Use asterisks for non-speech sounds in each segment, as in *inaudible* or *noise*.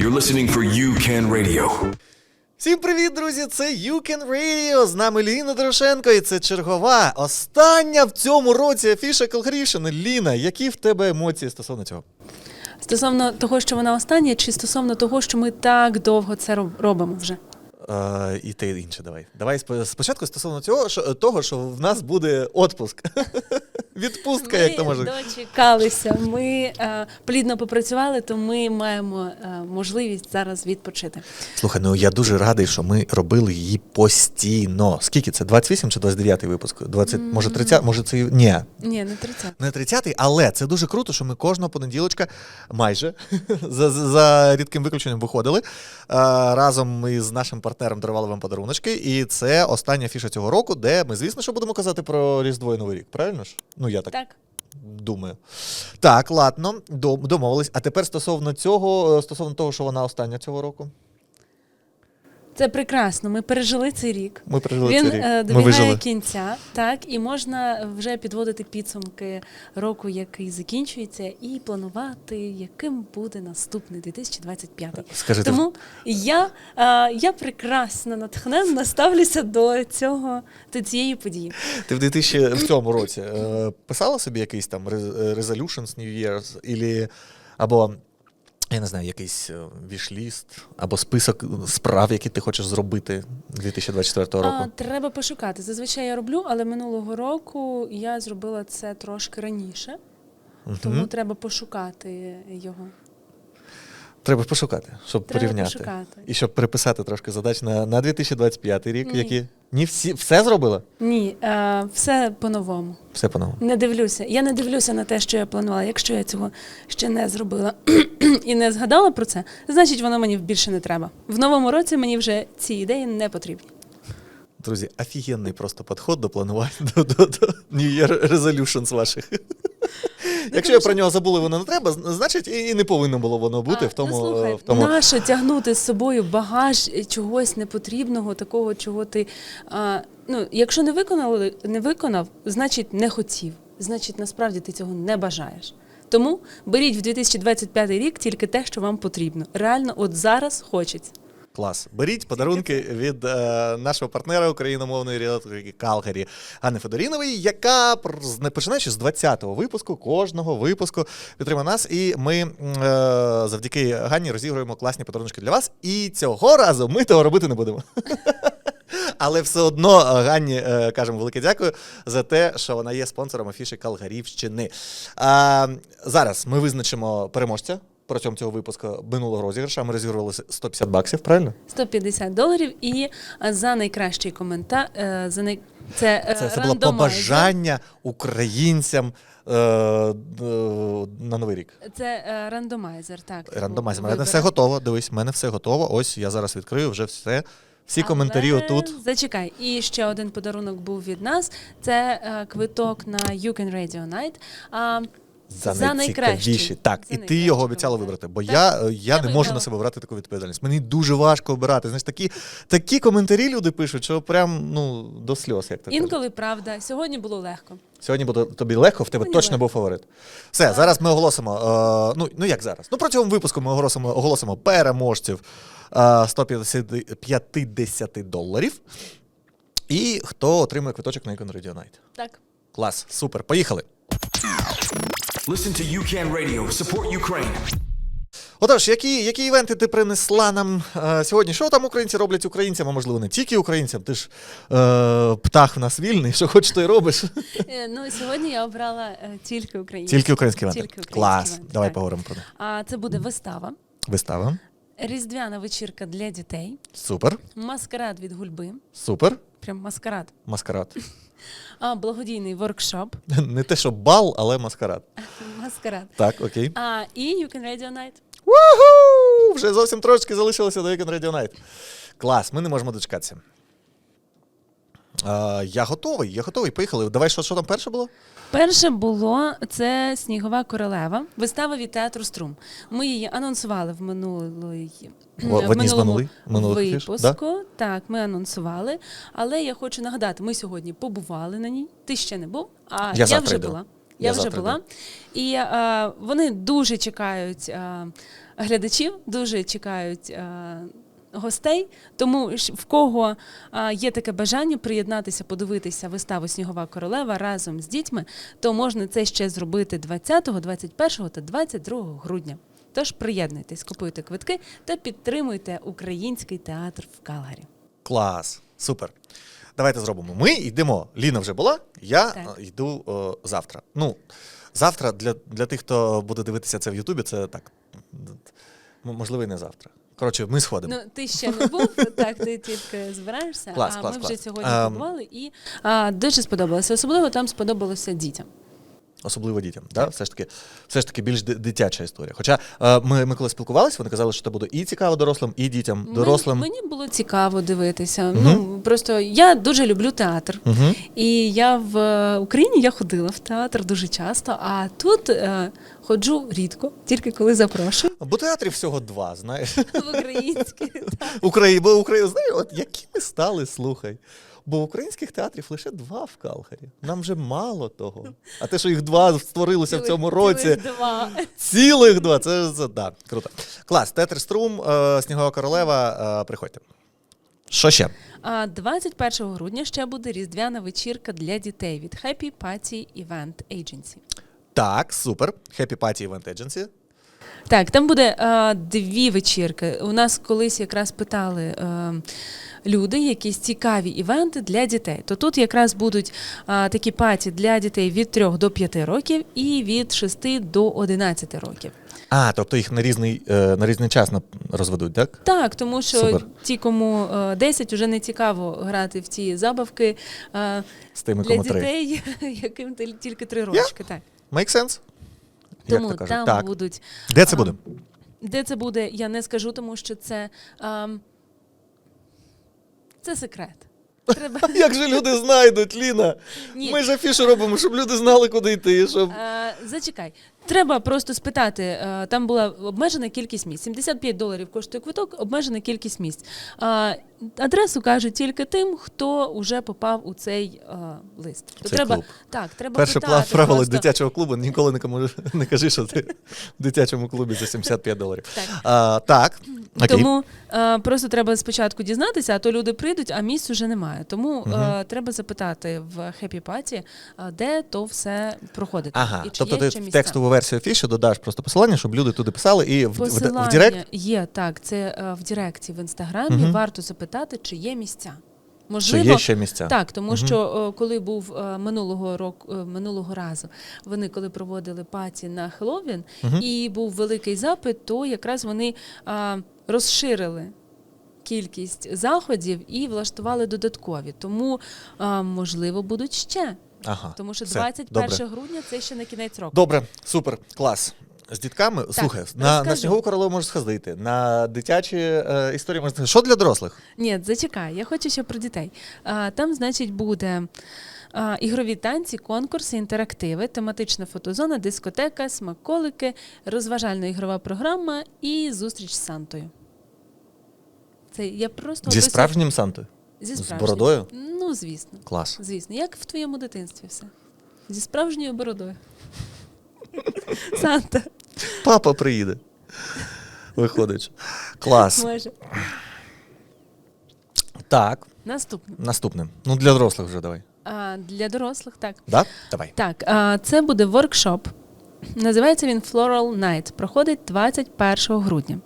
You're listening for You Can Radio. Всім привіт, друзі! Це You Can Radio, З нами Ліна Дорошенко, і це чергова. Остання в цьому році афіша Колгрішин. Ліна, які в тебе емоції стосовно цього? Стосовно того, що вона остання, чи стосовно того, що ми так довго це робимо вже? Е, і те і інше, давай. Давай спо- спочатку стосовно цього, що, того, що в нас буде отпуск. *laughs* Відпустка, як то може. Ми дочекалися. Ми е, плідно попрацювали, то ми маємо е, можливість зараз відпочити. Слухай, ну я дуже радий, що ми робили її постійно. Скільки це? 28 чи 29 випуск? 20, може 30, може це. Ні, Ні, не 30. Не 30-й, але це дуже круто, що ми кожного понеділочка майже *laughs* за, за- за рідким виключенням виходили. Е, разом ми з нашим партнером дарували вам подаруночки. І це остання фіша цього року, де ми, звісно, що будемо казати про Різдво і Новий рік. Правильно ж? Ну я так, Так. думаю. Так, ладно, домовились. А тепер стосовно цього, е, стосовно того, що вона остання цього року. Це прекрасно. Ми пережили цей рік. Ми пережили Він цей рік. е, ми добігає кінця, так, і можна вже підводити підсумки року, який закінчується, і планувати, яким буде наступний 2025. Скажи, Тому я, е, я прекрасно натхненно ставлюся до цього до цієї події. Ти в 2000 році е, писала собі якийсь там е, resolutions New Year's, або я не знаю, якийсь е, вішліст, або список справ, які ти хочеш зробити 2024 року. А, треба пошукати. Зазвичай я роблю, але минулого року я зробила це трошки раніше, тому треба пошукати його. Треба пошукати, щоб Треба порівняти. пошукати. І щоб переписати трошки задач на, на 2025 рік, Ні. які. Ні, всі все зробила? Ні, е, все по-новому. Все по-новому. Не дивлюся. Я не дивлюся на те, що я планувала. Якщо я цього ще не зробила *clears throat* і не згадала про це, значить воно мені більше не треба. В новому році мені вже ці ідеї не потрібні. Друзі, офігенний просто підход до планування до, до, до New Year Resolutions ваших. Якщо я про нього забули, воно не треба, значить і не повинно було воно бути А, в тому. ну, слухай, е, в тому... Нащо тягнути з собою багаж чогось непотрібного, такого, чого ти. А, ну, якщо не виконали, не виконав, значить не хотів. Значить, насправді ти цього не бажаєш. Тому беріть в 2025 рік тільки те, що вам потрібно. Реально, от зараз хочеться. Клас. Беріть подарунки від е, нашого партнера україномовної ріелторки Калгарі Анни Федорінової, яка не починаючи з 20-го випуску, кожного випуску підтримує нас. І ми е, завдяки Ганні розігруємо класні подарунки для вас. І цього разу ми того робити не будемо. *laughs* Але все одно е, Ганні е, кажемо велике дякую за те, що вона є спонсором афіші Калгарівщини. А, зараз ми визначимо переможця. Протягом цього випуску минулого розіграша ми розігрували 150 баксів, правильно? 150 доларів і за найкращий коментар е, за най... це, е, Це, це було побажання українцям е, е, на новий рік. Це е, рандомайзер, так. Рандомайзер. У мене все готово. Дивись, в мене все готово. Ось я зараз відкрию вже все. Всі коментарі Але отут. Зачекай. І ще один подарунок був від нас. Це е, квиток на You Can Radio Night. А, За, за найцікавіші. Так, За і ти його обіцяла вибрати, бо Так. я, е, я, не можу на себе брати таку відповідальність. Мені дуже важко обирати. Знаєш, такі, такі коментарі люди пишуть, що прям ну, до сльоз, як кажуть. інколи правда. Сьогодні було легко. Сьогодні буде тобі легко, в тебе Мені точно легко. був фаворит. Все, зараз ми оголосимо. Е, ну, ну як зараз? Ну протягом випуску ми оголосимо, оголосимо переможців е, 150 доларів. І хто отримує квиточок на Icon Radio Night. Так. Клас, супер, поїхали. Listen to You Can Radio. Support Ukraine. Отож, які, які івенти ти принесла нам е, сьогодні? Що там українці роблять українцям, а можливо не тільки українцям? Ти ж е, птах в нас вільний, що хочеш, то й робиш. Е, Ну сьогодні я обрала е, тільки українські. Тільки українські івенти. Тільки українські Клас. івенти, Давай так. поговоримо про це. А це буде вистава, Вистава. різдвяна вечірка для дітей, Супер. маскарад від гульби. Супер. Прям маскарад. Маскарад. А благодійний воркшоп. *laughs* Не те, що бал, але маскарад. *laughs* Маскарад. Так, окей. А і You Can Radio Night. Уху! Вже зовсім трошки залишилося до Weekend Radio Night. Клас, ми не можемо дочекатися. А, я готовий, я готовий. Поїхали. Давай, що, що там перше було? Перше було це Снігова королева, вистава від театру Струм. Ми її анонсували в минулої В- в одній минулому афіш, випуску. Так, ми анонсували. Але я хочу нагадати, ми сьогодні побували на ній. Ти ще не був, а Я я, вже йду. була. Я Я, вже була. йду. І е, вони дуже чекають е, глядачів, дуже чекають. е, Гостей, тому в кого є таке бажання приєднатися, подивитися виставу Снігова королева разом з дітьми, то можна це ще зробити 20, 21 та 22 грудня. Тож приєднуйтесь, купуйте квитки та підтримуйте український театр в Калгарі. Клас, супер. Давайте зробимо. Ми йдемо. Ліна вже була, я Так. е, йду о, завтра. Ну, завтра для, для тих, хто буде дивитися це в Ютубі, це так. Можливо, і не завтра. Коротше, ми сходимо. Ну, ти ще не був, так, ти тільки збираєшся. Клас, а клас, ми вже клас. сьогодні Ем. побували і а, дуже сподобалося. Особливо там сподобалося дітям. Особливо дітям. Да? Все, ж таки, все ж таки більш дитяча історія. Хоча е, ми, ми коли спілкувалися, вони казали, що це буде і цікаво дорослим, і дітям. Дорослим. Мені, мені було цікаво дивитися. Ну просто я дуже люблю театр. Угу. І я в е, Україні я ходила в театр дуже часто, а тут е, ходжу рідко, тільки коли запрошую Бо театрів всього два, знаєш. в український. *laughs* Україна, бо Україна, знаєш, от які ми стали, слухай. Бо українських театрів лише два в Калгарі. Нам вже мало того. А те, що їх два створилося в цьому році, Цілих два. цілих два. Це, це да, круто. Клас, театр Струм, е, Снігова королева. Е, приходьте. Що ще? 21 грудня ще буде різдвяна вечірка для дітей від Happy Party Event Agency. Так, супер. Happy Party Event Agency. Так, там буде е, дві вечірки. У нас колись якраз питали е, люди якісь цікаві івенти для дітей. То тут якраз будуть е, такі паті для дітей від 3 до 5 років і від 6 до 11 років. А, тобто їх на різний, е, на різний час розведуть, так? Так, тому що Супер. ті, кому е, 10, вже не цікаво грати в ці забавки е, З тими, для кому три. дітей, *laughs* яким тільки 3 рочки. Так. Make sense? Як Тому то кажуть. там так. будуть Де це а, буде? Де це буде, я не скажу, тому що це, а, це секрет. Треба. *laughs* Як же люди знайдуть, Ліна? Ні. Ми ж афішу робимо, щоб люди знали, куди йти. Щоб... А, зачекай. Треба просто спитати. е, Там була обмежена кількість місць. 75 доларів коштує квиток, обмежена кількість місць. Адресу кажуть тільки тим, хто вже попав у цей е, лист. То Цей треба, клуб. Так, треба Перше питати правило просто. дитячого клубу ніколи нікому не кажи, що ти в дитячому клубі за 75 доларів. Так. А, так. Окей. Тому е, просто треба спочатку дізнатися, а то люди прийдуть, а місць уже немає. Тому е, треба запитати в Happy Party, е, де то все проходить. Ага, і чи тобто є ти ще місця. текстову версію афіші додаш просто посилання, щоб люди туди писали і в, в, в, Директ. є так. Це е, в Директі в інстаграмі. Мгм. Варто запитати, чи є місця. Чи є ще місця? так, тому Мгм. що е, коли був е, минулого року, е, минулого разу, вони коли проводили паті на Хеллоуін, Мгм. і був великий запит, то якраз вони а, розширили. Кількість заходів і влаштували додаткові. Тому, можливо, будуть ще. Ага, Тому що все, 21 добре. грудня це ще не кінець року. Добре, супер, клас. З дітками, слухай, на, на снігову королеву можеш сходити, на дитячі е, історії можна. Що для дорослих? Ні, зачекай, я хочу ще про дітей. А, там, значить, буде а, ігрові танці, конкурси, інтерактиви, тематична фотозона, дискотека, смаколики, розважальна ігрова програма і зустріч з Сантою. Це я просто Зі описую- справжнім Сантою? Зі з бородою? Ну, звісно. Клас. Звісно, як в твоєму дитинстві все. Зі справжньою бородою. *laughs* Санта, Папа приїде. Виходить. Клас. може. Так, Наступне. наступне. Ну, для дорослих вже давай. А, для дорослих, так. Да? Давай. Так, а, це буде воркшоп. Називається він Floral Night. Проходить 21 грудня.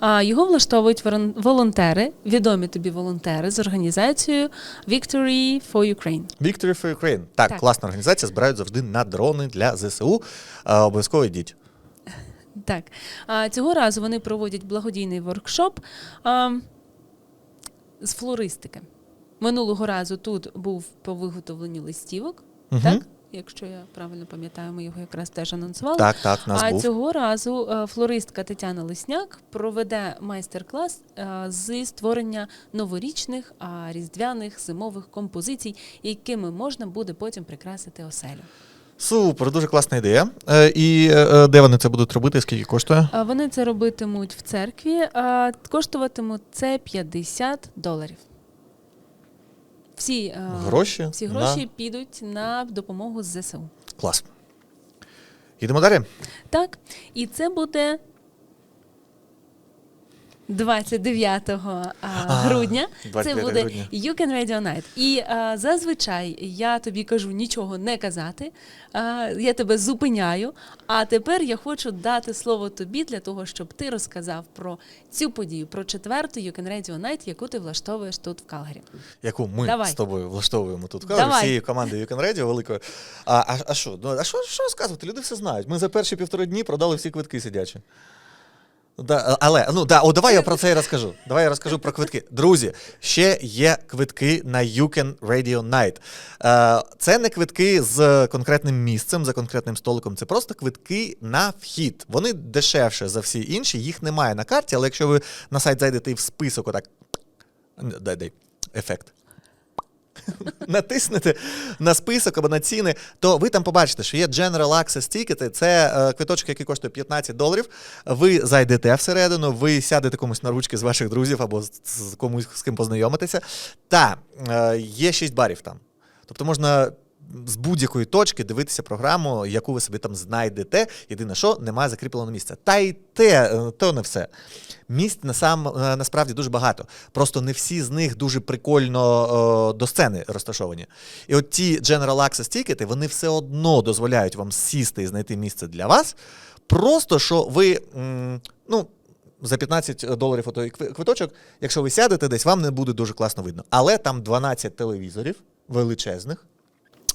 А, Його влаштовують волонтери, відомі тобі волонтери з організацією Victory for Ukraine. Victory for Ukraine. Так, Так. класна організація, збирають завжди на дрони для ЗСУ. Обов'язково йдіть. *laughs* Так, а, цього разу вони проводять благодійний воркшоп а, з флористики. Минулого разу тут був по виготовленню листівок, Мгм. так? Якщо я правильно пам'ятаю, ми його якраз теж анонсували. Так, так, нас а був. цього разу е, флористка Тетяна Лисняк проведе майстер-клас е, зі створення новорічних, а різдвяних зимових композицій, якими можна буде потім прикрасити оселю. Супер, дуже класна ідея. Е, і де вони це будуть робити? Скільки коштує? Вони це робитимуть в церкві, а коштуватимуть це 50 доларів. Всі, е, Гроші всі на- гроші підуть на допомогу з ЗСУ. Клас. Йдемо далі. Так, і це буде 29 а, А, грудня. 29 це буде грудня. You Can Radio Night. І а, зазвичай я тобі кажу нічого не казати. А, я тебе зупиняю. А тепер я хочу дати слово тобі для того, щоб ти розказав про цю подію, про четверту You Can Radio Night, яку ти влаштовуєш тут в Калгарі. яку ми Давай. з тобою влаштовуємо тут. Давай. Всією командою You Can Radio великою. А, а, а що? Ну, а що, що розказувати? Люди все знають. Ми за перші півтори дні продали всі квитки сидячі. Да, але ну да, о, давай я про це і розкажу. Давай я розкажу про квитки. Друзі, ще є квитки на You Can Radio Night. Е, це не квитки з конкретним місцем, за конкретним столиком. Це просто квитки на вхід. Вони дешевше за всі інші. Їх немає на карті, але якщо ви на сайт зайдете і в список, отак. Дай, дай, ефект *laughs* натиснете на список або на ціни, то ви там побачите, що є General Access Ticket, Це квиточки, квиточок, який коштує 15 доларів. Ви зайдете всередину, ви сядете комусь на ручки з ваших друзів або з, з комусь з ким познайомитися. Та е, є 6 барів там. Тобто можна. З будь-якої точки дивитися програму, яку ви собі там знайдете. Єдине, що немає закріпленого місця. Та й те, е, то не все. Місць насам, е, насправді дуже багато. Просто не всі з них дуже прикольно е, до сцени розташовані. І от ті General Access тікети, вони все одно дозволяють вам сісти і знайти місце для вас. Просто що ви, ну. За 15 доларів отой квиточок, якщо ви сядете десь, вам не буде дуже класно видно. Але там 12 телевізорів величезних,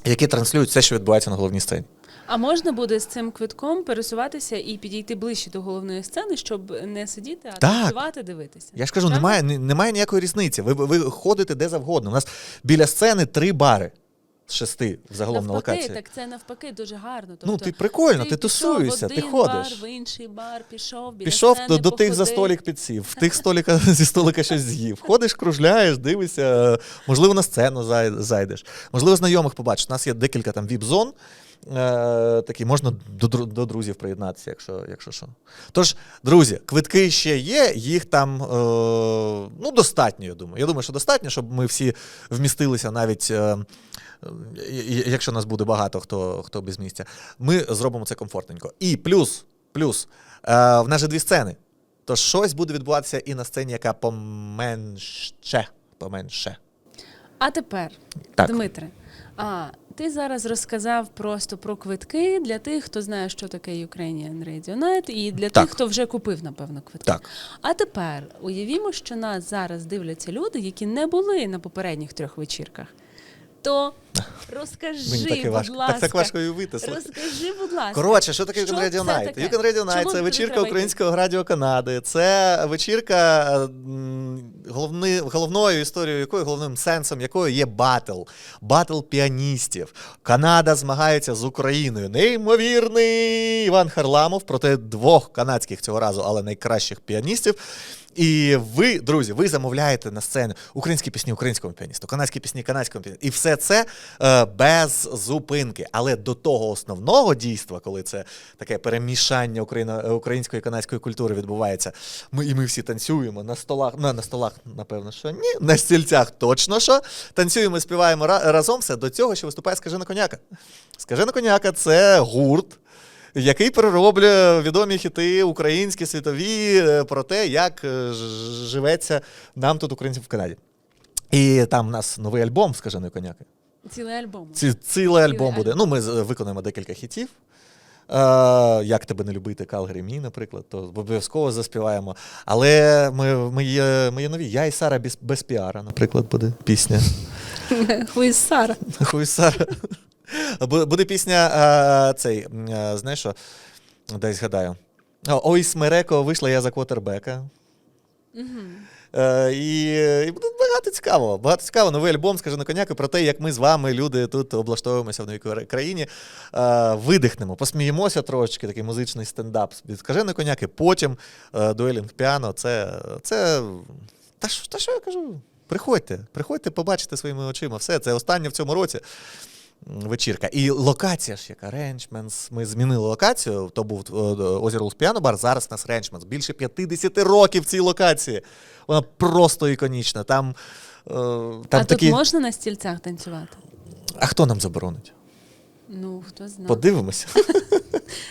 які транслюють все, що відбувається на головній сцені. А можна буде з цим квитком пересуватися і підійти ближче до головної сцени, щоб не сидіти, а Так. танцювати, дивитися. Я ж кажу, так? немає, немає ніякої різниці. Ви, ви ходите де завгодно. У нас біля сцени три бари шести загалом на локації. так це навпаки дуже гарно. Ну, Тобто, ти прикольно, ти пішов тусуєшся, ти ходиш. Бар, в інший бар, пішов, біля Пішов до, до тих за столик підсів, в тих столика *laughs* зі столика щось з'їв. Ходиш, кружляєш, дивишся, можливо, на сцену зайдеш. Можливо, знайомих побачиш. У нас є декілька там віп-зон. Е, такі можна до, до друзів приєднатися, якщо, якщо що. Тож, друзі, квитки ще є, їх там е, ну, достатньо, я думаю. Я думаю, що достатньо, щоб ми всі вмістилися навіть. Е, якщо нас буде багато, хто, хто без місця, ми зробимо це комфортненько. І плюс, плюс, е, в нас же дві сцени. То щось буде відбуватися і на сцені, яка поменше. Поменше. А тепер, Так. Дмитре, а, ти зараз розказав просто про квитки для тих, хто знає, що таке Ukrainian Radio Night, і для Так. тих, хто вже купив, напевно, квитки. Так. А тепер уявімо, що нас зараз дивляться люди, які не були на попередніх трьох вечірках. То *laughs* розкажи, будь важко. ласка, Так, так важко уявити. слухай. Розкажи, будь ласка. Коротше, що таке таке? You Can Radio Night Чому це вечірка? Українського радіо Канади. Це вечірка, головни, головною історією якої, головним сенсом якої є батл. Батл піаністів. Канада змагається з Україною. Неймовірний Іван Харламов проти двох канадських цього разу, але найкращих піаністів. І ви, друзі, ви замовляєте на сцену українські пісні українському піаністу, канадські пісні канадському піаністу. І все це е, без зупинки. Але до того основного дійства, коли це таке перемішання україно- е, української і канадської культури відбувається, ми, і ми всі танцюємо на столах, на, на столах, напевно, що ні, на стільцях точно що. Танцюємо, співаємо ра- разом все до цього, що виступає Скажена коняка. Скажена коняка це гурт який перероблює відомі хіти українські, світові е, про те, як е, живеться нам тут, українцям в Канаді. І там у нас новий альбом скаженої коняки. Цілий альбом. Ці, цілий альбом альбом. буде. Ну, ми з- виконаємо декілька хітів. Е, як тебе не любити, Калгарі Мі, наприклад, то обов'язково заспіваємо. Але ми, ми, є, ми є нові. Я і Сара без, без піара, наприклад, буде пісня. *laughs* Хуй Сара. Хуй Сара. Бу- Буде пісня а, цей, м, а, знаєш що? Дай згадаю. Ой, Смереко, вийшла я за квотербека. Е, і, і буде багато цікавого. Багато цікавого. Новий альбом, скажи на коняку, про те, як ми з вами, люди, тут облаштовуємося в новій країні. Е, видихнемо, посміємося трошечки, такий музичний стендап скажи на коняки, потім е, дуелінг піано. Це, це та, що- та я кажу? Приходьте, приходьте, побачите своїми очима. Все, це останнє в цьому році. Вечірка. І локація ж яка Ренчменс. Ми змінили локацію. То був е, озеро Лус Бар, зараз у нас Ренчменс. Більше 50 років цій локації. Вона просто іконічна. Там, е, там а такі. тут можна на стільцях танцювати? А хто нам заборонить? Ну, хто знає. Подивимося. *laughs*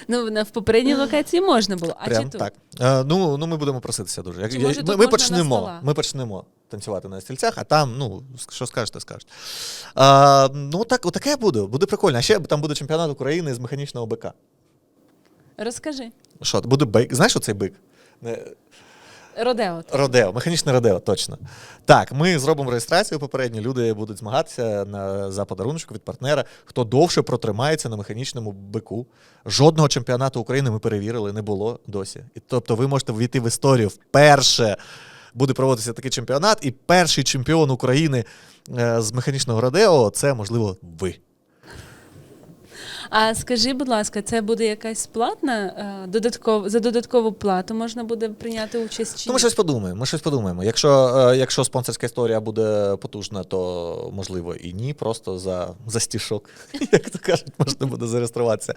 Ну, в попередній локації можна було. А Прям чи тут? так. Е, ну, ну, ми будемо проситися дуже. Чи, може, ми, тут ми можна на почнемо. Ми почнемо танцювати на стільцях, а там, ну, що скажете, скажете. А, ну, так, отаке буде, буде прикольно. А ще там буде чемпіонат України з механічного бика. Розкажи. Що, буде бик? Знаєш, оцей бик? Родео. Родео, механічне родео, точно. Так, ми зробимо реєстрацію попередньо. Люди будуть змагатися на, за подарунок від партнера. Хто довше протримається на механічному бику. Жодного чемпіонату України ми перевірили, не було досі. І, тобто ви можете війти в історію вперше. Буде проводитися такий чемпіонат, і перший чемпіон України е, з механічного родео це, можливо, ви. А скажи, будь ласка, це буде якась платна е, додатков, за додаткову плату можна буде прийняти участь? Чи Ну, ми щось подумаємо. Ми щось подумаємо. Якщо, е, якщо спонсорська історія буде потужна, то можливо і ні. Просто за, за стішок, *laughs* як то кажуть, можна буде зареєструватися.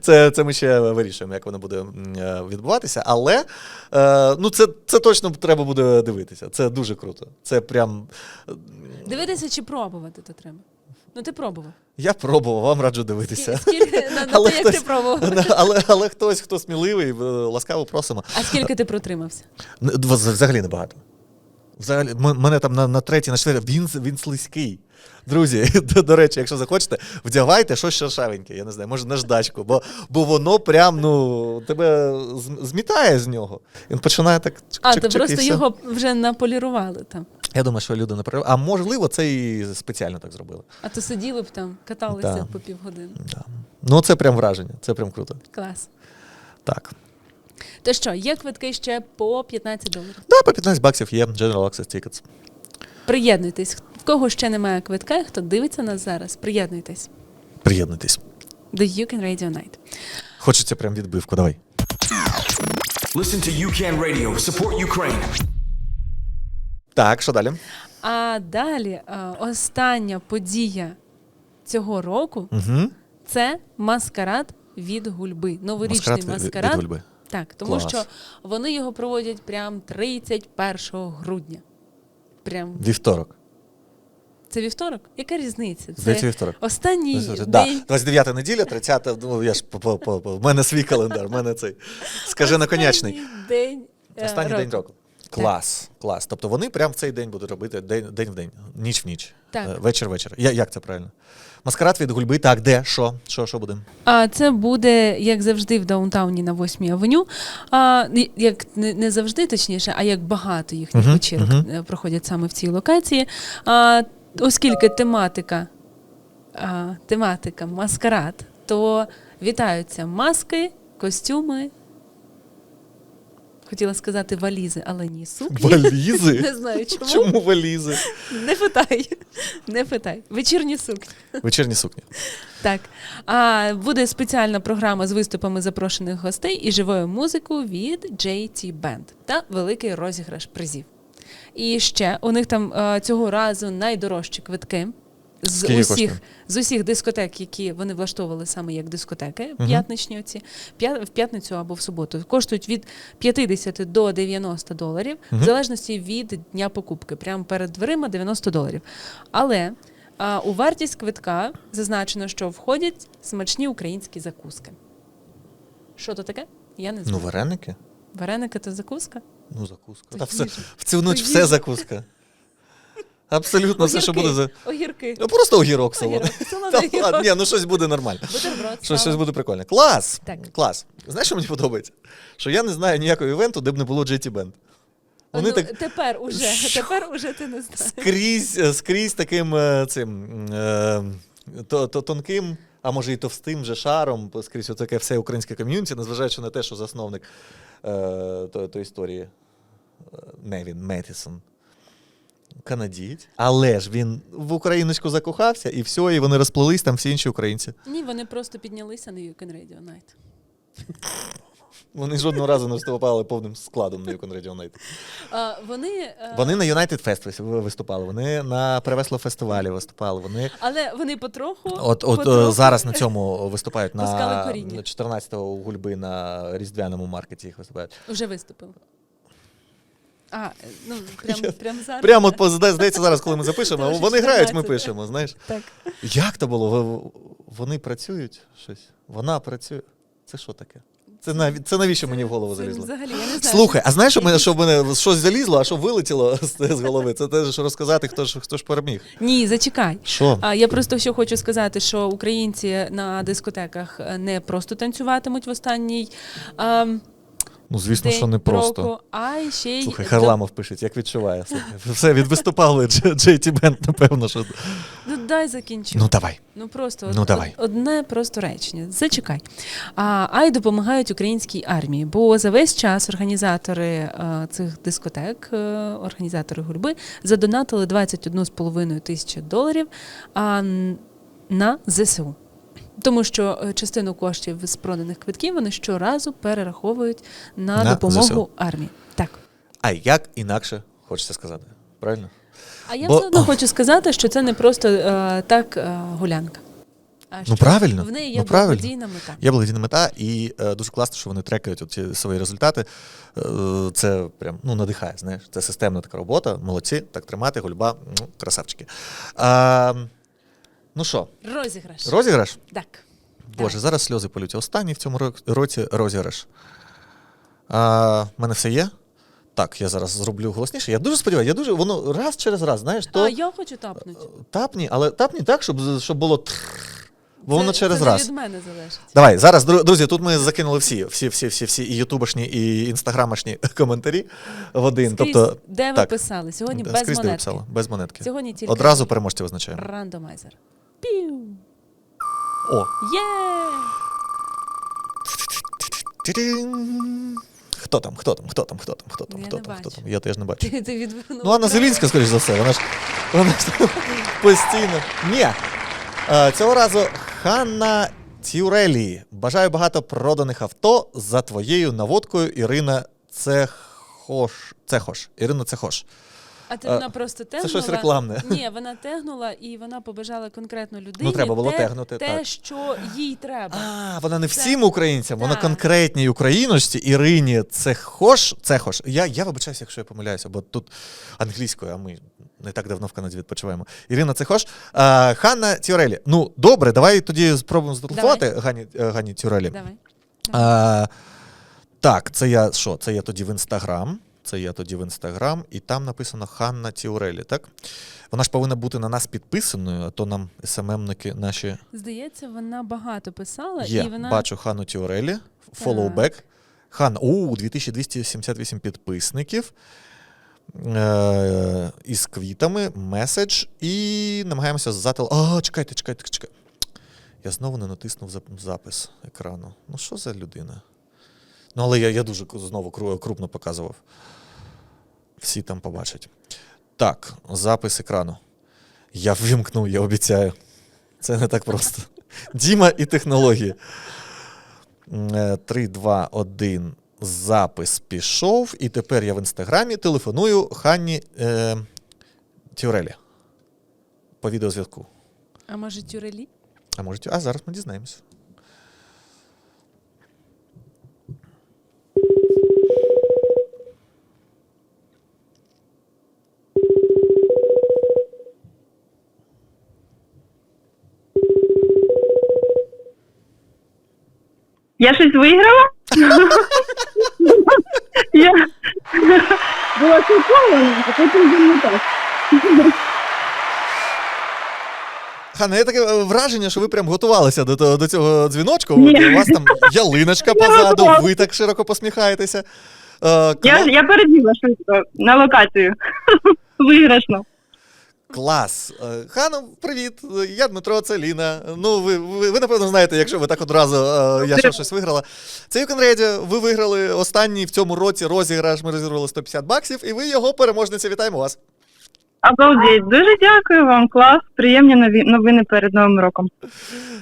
Це, це ми ще вирішуємо, як воно буде е, відбуватися. Але ну, це, це точно треба буде дивитися. Це дуже круто. Це прям. Дивитися чи пробувати то треба? Ну ти пробував. Я пробував, вам раджу дивитися. Скільки на, на *laughs* Але те, як ти? *laughs* Але, але хтось, хто сміливий, е, ласкаво просимо. А скільки ти протримався? Н- дв- Взагалі небагато. Взагалі, м- мене там на, на третій, на четвертій, він, він слизький. Друзі, *laughs* до, до речі, якщо захочете, вдягайте щось шершавеньке, я не знаю, може наждачку, бо, бо воно прям ну, тебе з- змітає з нього. Він починає так. чик- А, чик, і просто все. його вже наполірували там. Я думаю, що люди не пере... А можливо, це і спеціально так зробили. А то сиділи б там, каталися Да. по півгодини. Да. Ну, це прям враження, це прям круто. Клас. Так. То що, є квитки ще по 15 доларів. Да, по 15 баксів є General Access Tickets. Приєднуйтесь. В кого ще немає квитка, хто дивиться нас зараз, приєднуйтесь Приєднуйтесь. до You Can Radio Night. Хочеться прям відбивку, давай. Listen to UCAN Radio. Support Ukraine. Так, що далі? А далі а, остання подія цього року Угу. це маскарад від гульби. Новорічний Маскарад від- від. Гульби. Так, тому Клас. що вони його проводять прям 31 грудня. Прям Вівторок. це вівторок? Яка різниця? Це Здається, вівторок. останній Да, день. 29 неділя, 30, ну я ж по, по, по, по в мене свій календар, в мене цей. Скажи наконячний. День. е, Останній день року. Клас, клас. Тобто вони прямо в цей день будуть робити день, день в день, ніч в ніч, Так. Е, вечір вечір. Я, як це правильно? Маскарад від гульби, так, де? Що? Що, що буде? А це буде, як завжди, в даунтауні на 8 авеню. А, як не, завжди, точніше, а як багато їхніх Мгм, вечірок е, проходять саме в цій локації. А, оскільки тематика, а, тематика маскарад, то вітаються маски, костюми. Хотіла сказати валізи, але ні, сукні. Валізи? *laughs* Не знаю чому. Чому валізи? Не питай. Не питай. Вечірні сукні. Вечірні сукні. Так. А буде спеціальна програма з виступами запрошених гостей і живою музикою від JT Band та великий розіграш призів. І ще у них там е, цього разу найдорожчі квитки. З Скільки усіх, коштує? з усіх дискотек, які вони влаштовували саме як дискотеки, Мгм. п'ятничні оці, п'я- в п'ятницю або в суботу, коштують від 50 до 90 доларів, в залежності від дня покупки. Прямо перед дверима 90 доларів. Але а, у вартість квитка зазначено, що входять смачні українські закуски. Що то таке? Я не Ну, знаю. вареники? Вареники то закуска? Ну, закуска. Та все, в цю ніч То все закуска. Абсолютно все, що буде за. Огірки. Ну, просто *laughs* огірок ладно, Ні, ну щось буде нормально. Бутерброд. Щось, щось буде прикольне. Клас! Так. Клас. Знаєш, що мені подобається? Що я не знаю ніякого івенту, де б не було JT Band. Вони ну, так Тепер уже, тепер уже ти не знаєш. скрізь, е, скрізь таким е, цим е, то, то, тонким, а може і товстим вже шаром, скрізь отаке все українське ком'юніті, незважаючи на те, що засновник е, то, то історії е, Невін Метісон. Канадієць. Але ж він в україночку закохався, і все, і вони розплились там всі інші українці. Ні, вони просто піднялися на You Can Radio Night. Вони жодного разу не виступали повним складом на Radio Night. А, вони, е, Вони на United Fest виступали, вони на Перевесло фестивалі виступали. Вони Але вони потроху. от, от потроху е, зараз на цьому виступають на коріння. 14-го у гульби на різдвяному маркеті. Їх виступають. Вже виступили. А, е, ну, *laughs* прям, прям зараз. Прямо от, здається, зараз, коли ми запишемо, вони грають, ми пишемо. Знаєш, Так. як то було? Вони працюють щось? Вона працює. Це що таке? Це, нав... це навіщо мені в голову Це залізло? Взагалі, я не знаю. Слухай, а знаєш, що мене, що в мене щось залізло, а що вилетіло *laughs* з, з голови? Це те, що розказати, хто ж хто ж переміг. Ні, зачекай. Що? А я просто що хочу сказати, що українці на дискотеках е, не просто танцюватимуть в останній ем, Ну, звісно, день що не просто. року, а й ще й Слухай, Харламов пише, як відчуває. Слухай, все, відвиступали JT Band, напевно, що. Ну дай закінчу. Ну давай. Ну просто Ну, од- давай. одне просто речення. Зачекай. А, а й допомагають українській армії, бо за весь час організатори е, цих дискотек, е, організатори гульби, задонатили 21,5 тисячі доларів а, на ЗСУ. Тому що е, частину коштів з проданих квитків вони щоразу перераховують на, На допомогу ЗСУ. армії. Так. А як інакше хочеться сказати? Правильно? А я Бо- все одно хочу сказати, що це не просто е, так е, гулянка. А що правильно, В неї є ну, правильно. благодійна мета. Є благодійна мета, і е, дуже класно, що вони трекають ці свої результати. Е, це прям ну, надихає, знаєш. Це системна така робота. Молодці, так тримати, гульба, ну, красавчики. А, ну що, Розіграш. розіграш? Так. Боже, зараз сльози полють. Останній в цьому році розіграш. А, в мене все є? Так, я зараз зроблю голосніше. Я дуже сподіваюся, я дуже воно раз через раз, знаєш, то А я хочу тапнути. тапні, але тапні так, щоб, щоб було трррр, бо воно Це- через це раз. Від мене залежить. Давай, зараз, дру- друзі, тут ми закинули всі, всі, всі, всі, всі і ютубашні, і інстаграмашні *laughs* коментарі в один. Скрізь, тобто, де ви так, писали? Сьогодні да, без скрізь де монетки. писали, без монетки. Сьогодні тільки Одразу переможця визначаємо. рандомайзер. О! Є! Хто там, хто там, хто там, хто там, хто там, хто там, хто там? Я теж не бачу. Ти, ти відвернув. Ну, Анна. Зелінська, скоріш за все, вона ж, вона ж постійно. Ні. Е, Цього разу Ханна Тюрелі. Бажаю багато проданих авто за твоєю наводкою Ірина Цехош. Цехош. Ірина Цехош. А ти вона просто тегнула. Це щось рекламне. Ні, вона тегнула і вона побажала конкретно людині. Ну, треба було те, тегнути, Те, так. що їй треба. А, вона не Це- всім українцям, вона Так. конкретній україночці Ірині Цехош. Цехош. Я, я вибачаюся, якщо я помиляюся, бо тут англійською, а ми не так давно в Канаді відпочиваємо. Ірина Цехош. А, Ханна Тюрелі. Ну, добре, давай тоді спробуємо зателефонувати Гані, е, Гані Тюрелі. Давай. А, так, це я що? Це я тоді в інстаграм. Це я тоді в інстаграм, і там написано Ханна Тіурелі, так? Вона ж повинна бути на нас підписаною, а то нам СММники наші Здається, вона багато писала, є. і вона Бачу Ханну Тіурелі, фоллоубек. Ханна, у 2278 підписників. Е, із квітами, меседж, і намагаємося зател. А, чекайте, чекайте, чекайте. Я знову не натиснув запис екрану. Ну, що за людина? Ну, але я, я дуже знову крупно показував. Всі там побачать. Так, запис екрану. Я ввімкнув, я обіцяю. Це не так просто. Діма і технології. 3, 2, 1. Запис пішов. І тепер я в інстаграмі телефоную Ханні е, Тюрелі. По відеозв'язку. А може тюрелі? А може, а зараз ми дізнаємося. Я щось виграла? Я була шокована, а потім думаю так. Ханна, є таке е, враження, що ви прям готувалися до, того- до цього дзвіночку. Ні. У вас там ялиночка позаду, ви так широко посміхаєтеся. Е, Я, я переділа швидко на локацію. Виграшно. Клас. Е, Хано, привіт. Я Дмитро, це Ліна. Ну, ви, ви, ви напевно знаєте, якщо ви так одразу е, я ще щось виграла. Це Can Radio. Ви виграли останній в цьому році розіграш. Ми розіграли 150 баксів, і ви його переможниця. Вітаємо вас. Обалдеть. Дуже дякую вам, клас. Приємні нові- новини перед Новим роком.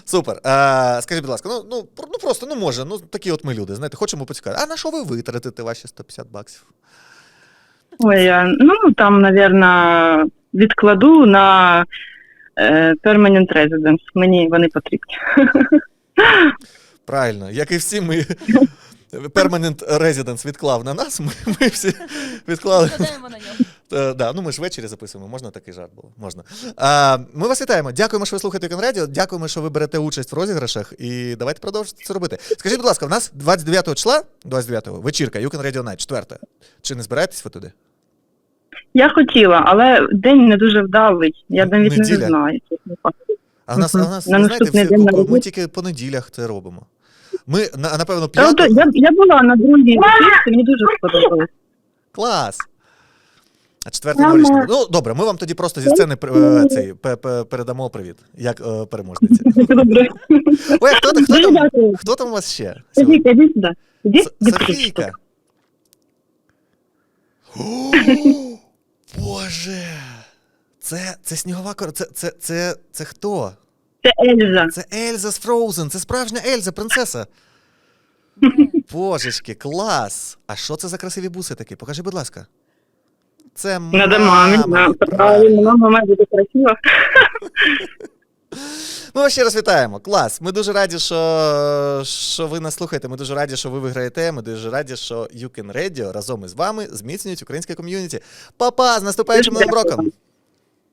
Супер. Е, скажіть, будь ласка, ну, ну, ну просто ну може, ну такі от ми люди, знаєте, хочемо поцікавити. А на що ви витратите ваші 150 баксів? Ой, ну там, напевно, відкладу на е, Permanent Residence. Мені вони потрібні. *laughs* Правильно, як і всі ми. Permanent Residence відклав на нас, ми, ми всі відклали. На нього. Да, ну ми ж ввечері записуємо, можна такий жарт був. Можна. А, ми вас вітаємо. Дякуємо, що ви слухаєте Конрадіо. Дякуємо, що ви берете участь в розіграшах. І давайте продовжувати це робити. Скажіть, будь ласка, в нас 29 числа, 29-го, вечірка, Can Radio Night, 4. Чи не збираєтесь ви туди? Я хотіла, але день не дуже вдалий. Я навіть неділя? не знаю. А в нас, а в нас На ви знаєте, наступний всі, день ми народження. тільки по неділях це робимо. Ми, на- напевно, Та от п'яту. я, я була на другій вечірці, мені дуже сподобалось. Клас. А четвертий новорічний. Ну, добре, ми вам тоді просто зі сцени е, цей, пе- пе- передамо привіт, як е, переможниці. *laughs* Добре. Ой, а хто, хто, Дуже там, дякую. хто там у вас ще? сьогодні? Софійка, іди сюди. Іди, С- Софійка. О, Боже. Це, це снігова кора. Це, це, це, це хто? Це Ельза. Це Ельза з Фроузен. Це справжня Ельза, принцеса. *laughs* Божечки, клас! А що це за красиві буси такі? Покажи, будь ласка. Це Надо мамі, мама, да, правильно. правильно, мама має бути красива. Ми ще раз вітаємо. Клас. Ми дуже раді, що, що ви нас слухаєте. Ми дуже раді, що ви виграєте. Ми дуже раді, що You Can Radio разом із вами зміцнюють українське ком'юніті. Па-па, з наступаючим новим роком.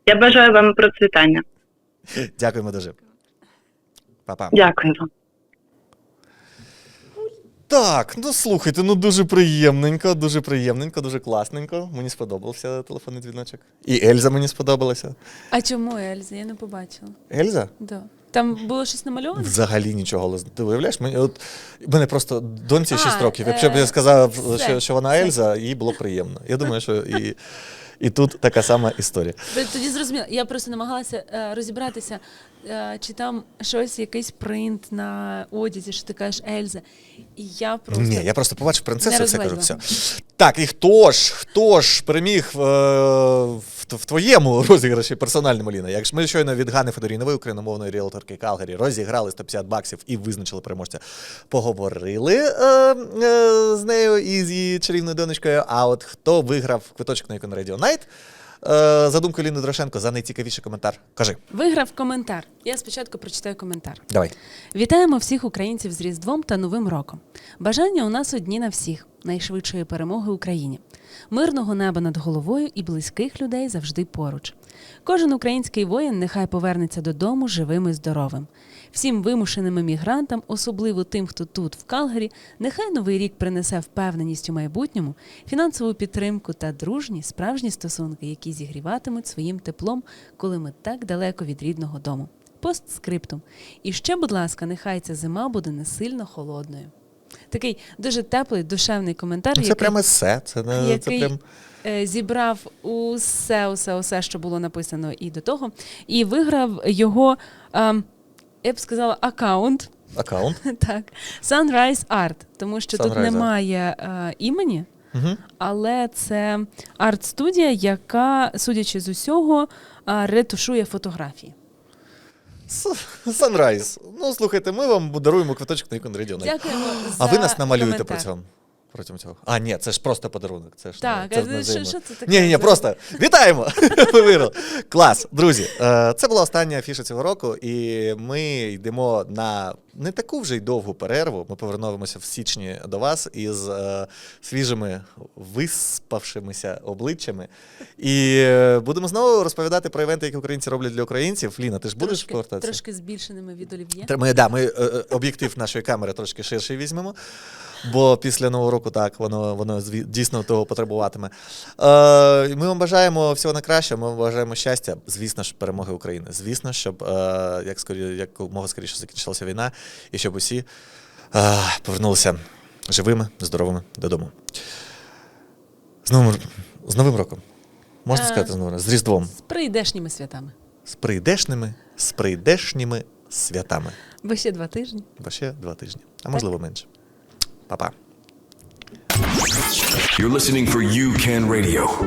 Я бажаю вам процвітання. Дякуємо дуже. Па-па. Дякую вам. Так, ну слухайте, ну дуже приємненько, дуже приємненько, дуже класненько. Мені сподобався телефонний дзвіночок. І Ельза мені сподобалася. А чому Ельза? Я не побачила. Ельза? Да. Там було щось намальоване? Взагалі нічого. Ти уявляєш? Мені, от, мене просто доньці А, 6 років. Якщо б е, я сказав, що, що вона. Ельза, їй було приємно. Я думаю, що і, і тут така сама історія. Тоді зрозуміло. Я просто намагалася е, розібратися, е, чи там щось, якийсь принт на одязі, що ти кажеш Ельза. І я просто Ні, я просто побачив принцесу і все кажу, все. Так, і хто ж, хто ж переміг в, е, в, твоєму розіграші персональному Ліна? Якщо ми щойно від Гани Федорінової, україномовної ріелторки Калгарі, розіграли 150 баксів і визначили переможця. Поговорили е, е, з нею і з її чарівною донечкою. А от хто виграв квиточок на Icon Night? Е, за думкою Ліни Дорошенко, за найцікавіший коментар. Кажи, виграв коментар. Я спочатку прочитаю коментар. давай. Вітаємо всіх українців з Різдвом та Новим роком. Бажання у нас одні на всіх найшвидшої перемоги Україні, мирного неба над головою і близьких людей завжди поруч. Кожен український воїн нехай повернеться додому живим і здоровим. Всім вимушеним емігрантам, особливо тим, хто тут, в Калгарі, нехай новий рік принесе впевненість у майбутньому, фінансову підтримку та дружні справжні стосунки, які зігріватимуть своїм теплом, коли ми так далеко від рідного дому. Постскриптум. І ще, будь ласка, нехай ця зима буде не сильно холодною. Такий дуже теплий, душевний коментар. Це який- прямо есе. Це, не, це прям. е, зібрав усе, усе, усе, що було написано і до того, і виграв його, ем, я б сказала, аккаунт. Аккаунт. *laughs* Так, Sunrise Art, тому що тут Sunrise Art. немає е, імені, Угу. але це арт-студія, яка, судячи з усього, е, ретушує фотографії. Sunrise. Ну, слухайте, ми вам даруємо квиточок на Night. Дякуємо за А ви нас намалюєте коментар. при цьому. Протягом цього. А, ні, це ж просто подарунок. Це ж Так, не, це ж не що- що це таке? Ні, ні, ні, просто вітаємо! *laughs* Ви виграли. Клас, друзі. е, Це була остання афіша цього року, і ми йдемо на не таку вже й довгу перерву. Ми повернемося в січні до вас із е, свіжими, виспавшимися обличчями. І е, будемо знову розповідати про івенти, які українці роблять для українців. Ліна, ти ж будеш Трошки, повертатися? трошки збільшеними від олів'є. Ми, да, ми об'єктив нашої камери трошки ширший візьмемо, бо після нового року так воно, воно дійсно того потребуватиме. Е, ми вам бажаємо всього найкращого, ми вам бажаємо щастя, звісно ж, перемоги України. Звісно, щоб е, як скорі, якомога скоріше закінчилася війна, і щоб усі е, повернулися живими, здоровими додому. З новим, з новим роком. Можна Е, сказати з новим? З Різдвом. З прийдешніми святами. З прийдешними, з прийдешніми святами. Бо ще два тижні. Бо ще два тижні, а можливо менше. Bye bye. You're listening for You Can Radio.